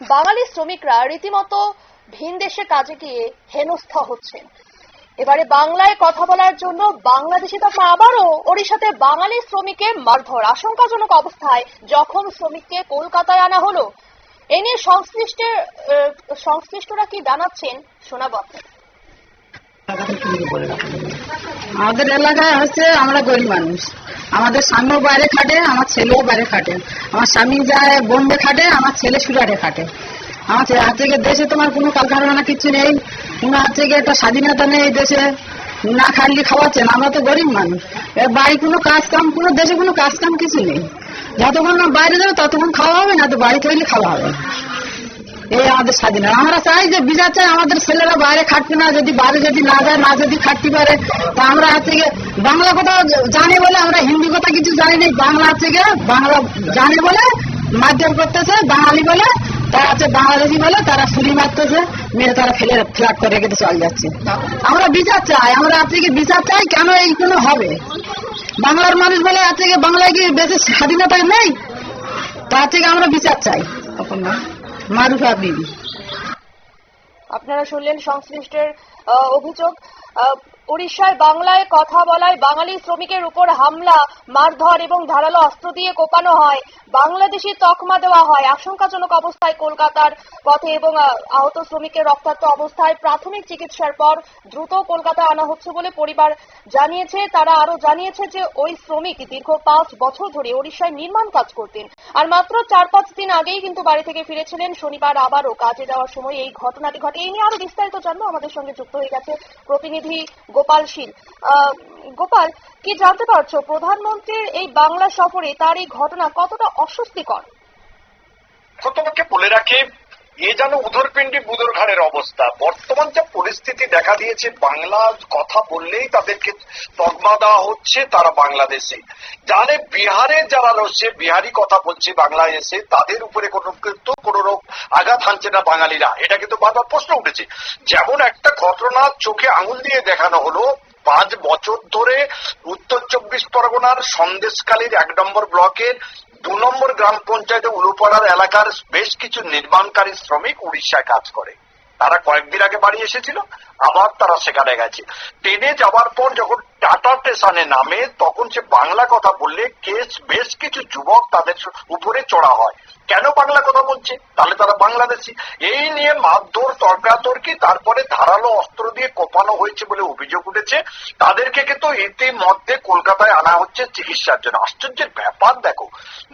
বাঙালি শ্রমিকরা রীতিমতো ভিন দেশে কাজে গিয়ে হেনস্থা হচ্ছেন এবারে বাংলায় কথা বলার জন্য বাংলাদেশি তখন আবারও ওড়িশাতে বাঙালি শ্রমিকের মারধর আশঙ্কাজনক অবস্থায় যখন শ্রমিককে কলকাতায় আনা হলো, এ নিয়ে সংশ্লিষ্টের সংশ্লিষ্টরা কি জানাচ্ছেন শোনাব আপনাদের। আমাদের এলাকায় হচ্ছে আমরা গরিব মানুষ। আমাদের স্বামীও বাইরে খাটে, আমার ছেলেও বাইরে খাটে। আমার স্বামী যায় বোম্বে খাটে, আমার ছেলে সুরাটে খাটে। আমার আজ থেকে দেশে তোমার কোনো কালকারখানা কিছু নেই। কোনো আজ থেকে একটা স্বাধীনতা নেই দেশে। না খাটলি খাওয়াচ্ছেন, আমরা তো গরিব মানুষ। বাড়ি কোনো কাজ কাম, কোনো দেশে কোনো কাজ কাম, কিছু নেই। যতক্ষণ না বাইরে যাবে, ততক্ষণ খাওয়া হবে, না তো বাড়ি থাকলে খাওয়া হবে। এই আমাদের স্বাধীনতা আমরা চাই যে বিচার চাই, আমাদের ছেলেরা বাইরে খাটবে না, যদি বাইরে যদি না যায়, না যদি খাটতে পারে। তা আমরা হচ্ছে বাংলা কথা জানি বলে আমরা হিন্দি কথা কিছু জানি না বাংলা হচ্ছে বাংলা জানে বলে মাধ্যম করতেছে, বাঙালি বলে, তারা হচ্ছে বাংলাদেশি বলে, তারা ছুরি মারতেছে মেয়ে তারা ফেলে ফ্ল্যাট করে রেখে চলে যাচ্ছে। আমরা বিচার চাই, আমরা গিয়ে বিচার চাই কেন এই কোনো হবে? বাংলার মানুষ বলে গিয়ে বাংলায় কি বেশি স্বাধীনতা নেই? তার থেকে আমরা বিচার চাই। তখন না। মারুফা বিবি। আপনারা শুনলেন সংশ্লিষ্টের অভিযোগ। উড়িষ্যায় বাংলায় কথা বলায় বাঙালি শ্রমিকের উপর হামলা, মারধর এবং ধারালো অস্ত্র দিয়ে কোপানো হয়। বাংলাদেশি তকমা দেওয়া হয়। আশঙ্কাজনক অবস্থায় কলকাতার পথে এবং আহত শ্রমিকের রক্তাক্ত অবস্থায় প্রাথমিক চিকিৎসার পর দ্রুত কলকাতায় আনা হচ্ছে বলে পরিবার জানিয়েছে। তারা আরও জানিয়েছে যে ওই শ্রমিক দীর্ঘ পাঁচ বছর ধরে ওড়িশায় নির্মাণ কাজ করতেন। আর মাত্র চার পাঁচ দিন আগেই কিন্তু বাড়ি থেকে ফিরেছিলেন। শনিবার আবারও কাজে যাওয়ার সময় এই ঘটনাটি ঘটে। এই নিয়ে আরও বিস্তারিত জানব। আমাদের সঙ্গে যুক্ত হয়ে গেছে প্রতিনিধি গোপাল শীল। গোপাল, কি জানতে পারছ, প্রধানমন্ত্রীর এই বাংলা সফরে তার এই ঘটনা কতটা অস্বস্তিকর? তোমাকে বলে রাখি এ যেন উদরপিণ্ডি বুদর ঘাড়ের অবস্থা। বর্তমান যা পরিস্থিতি দেখা দিয়েছে, বাংলা কথা বললেই তাদেরকে তকমা দেওয়া হচ্ছে, তারা বাংলাদেশে। জানে বিহারে যারা রয়েছে, বিহারি কথা বলছে বাংলায় এসে, তাদের উপরে কোনো কিন্তু কোনো রোগ আঘাত হানছে না বাঙালিরা। এটা কিন্তু বারবার প্রশ্ন উঠেছে। যেমন একটা ঘটনা চোখে আঙুল দিয়ে দেখানো হলো, পাঁচ বছর ধরে উত্তর চব্বিশ পরগনার সন্দেশকালীর এক নম্বর ব্লকের দু নম্বর গ্রাম পঞ্চায়েতে উলুপাড়ার এলাকার বেশ কিছু নির্মাণকারী শ্রমিক উড়িষ্যায় কাজ করে। তারা কয়েকদিন আগে বাড়ি এসেছিল, আবার তারা সেখানে গেছে। ট্রেনে যাওয়ার পর যখন টাটা স্টেশনে নামে তখন সে বাংলা কথা বললে কেস বেশ কিছু যুবক তাদের উপরে চড়া হয়। কেন বাংলা কথা বলছে? তাহলে তারা বাংলাদেশি। এই নিয়ে মারধর, তর্কাতর্কি, তারপরে ধারালো অস্ত্র দিয়ে কোপানো হয়েছে বলে অভিযোগ উঠেছে। তাদেরকে কিন্তু ইতিমধ্যে কলকাতায় আনা হচ্ছে চিকিৎসার জন্য। আশ্চর্যের ব্যাপার দেখো,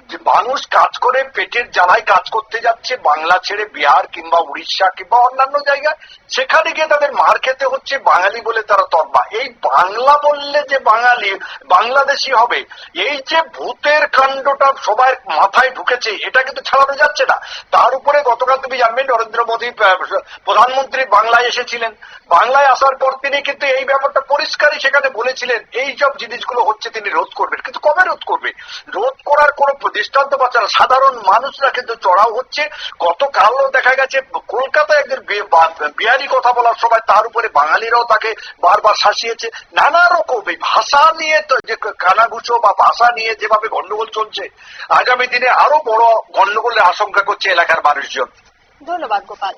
যে মানুষ কাজ করে, পেটের জ্বালায় কাজ করতে যাচ্ছে, বাংলা ছেড়ে বিহার কিংবা উড়িষ্যা কিংবা অন্যান্য জায়গায়। সেখানে গিয়ে তাদের মার খেতে হচ্ছে, বাঙালি বলে তারা তর্বা। এই বাংলা বললে যে বাঙালি, বাংলাদেশি হবে, এই যে ভূতের কাণ্ডটা সবার মাথায় ঢুকেছে, এটা কিন্তু ছাড়ানো যাচ্ছে না। তার উপরে গতকাল তুমি জানবে নরেন্দ্র মোদী প্রধানমন্ত্রী বাংলায় এসেছিলেন। বাংলায় আসার পর তিনি কিন্তু এই ব্যাপারটা পরিষ্কারই সেখানে বলেছিলেন, এই সব জিনিসগুলো হচ্ছে তিনি রোধ করবেন। কিন্তু কবে রোধ করবে? রোধ করার কোন দৃষ্টান্ত পাচ্ছে না। সাধারণ মানুষরা কিন্তু চড়াও হচ্ছে। গতকালও দেখা গেছে, কলকাতায় একজন বিহারি কথা বলার সময় তার উপরে বাঙালিরাও তাকে বারবার শাসিয়েছে। নানা রকম এই ভাষা নিয়ে তো যে কানাগুছো বা ভাষা নিয়ে যেভাবে গন্ডগোল চলছে, আগামী দিনে আরও বড় গন্ডগোলের আশঙ্কা করছে এলাকার মানুষজন। ধন্যবাদ, গোপাল।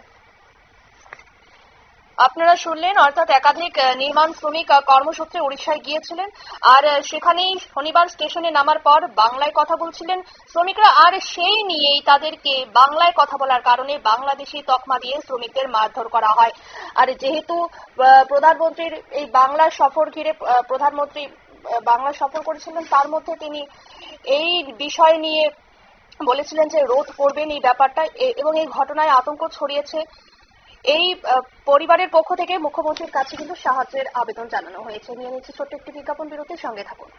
আপনারা শুনলেন, অর্থাৎ একাধিক নির্মাণ শ্রমিক কর্মসূত্রে উড়িষ্যায় গিয়েছিলেন। আর সেখানেই শনিবার স্টেশনে নামার পর বাংলায় কথা বলছিলেন শ্রমিকরা। আর সেই নিয়েই তাদেরকে বাংলায় কথা বলার কারণে বাংলাদেশি তকমা দিয়ে শ্রমিকদের মারধর করা হয়। আর যেহেতু প্রধানমন্ত্রীর এই বাংলা সফর ঘিরে প্রধানমন্ত্রী বাংলা সফর করেছিলেন, তার মধ্যে তিনি এই বিষয় নিয়ে বলেছিলেন যে রোধ করবেন এই ব্যাপারটা এবং এই ঘটনায় আতঙ্ক ছড়িয়েছে এই পরিবারের পক্ষ থেকে মুখ্যমন্ত্রীর কাছে কিন্তু সাহায্যের আবেদন জানানো হয়েছে। নিয়ে নিচ্ছে ছোট্ট একটি বিজ্ঞাপন বিরতির সঙ্গে থাকুন।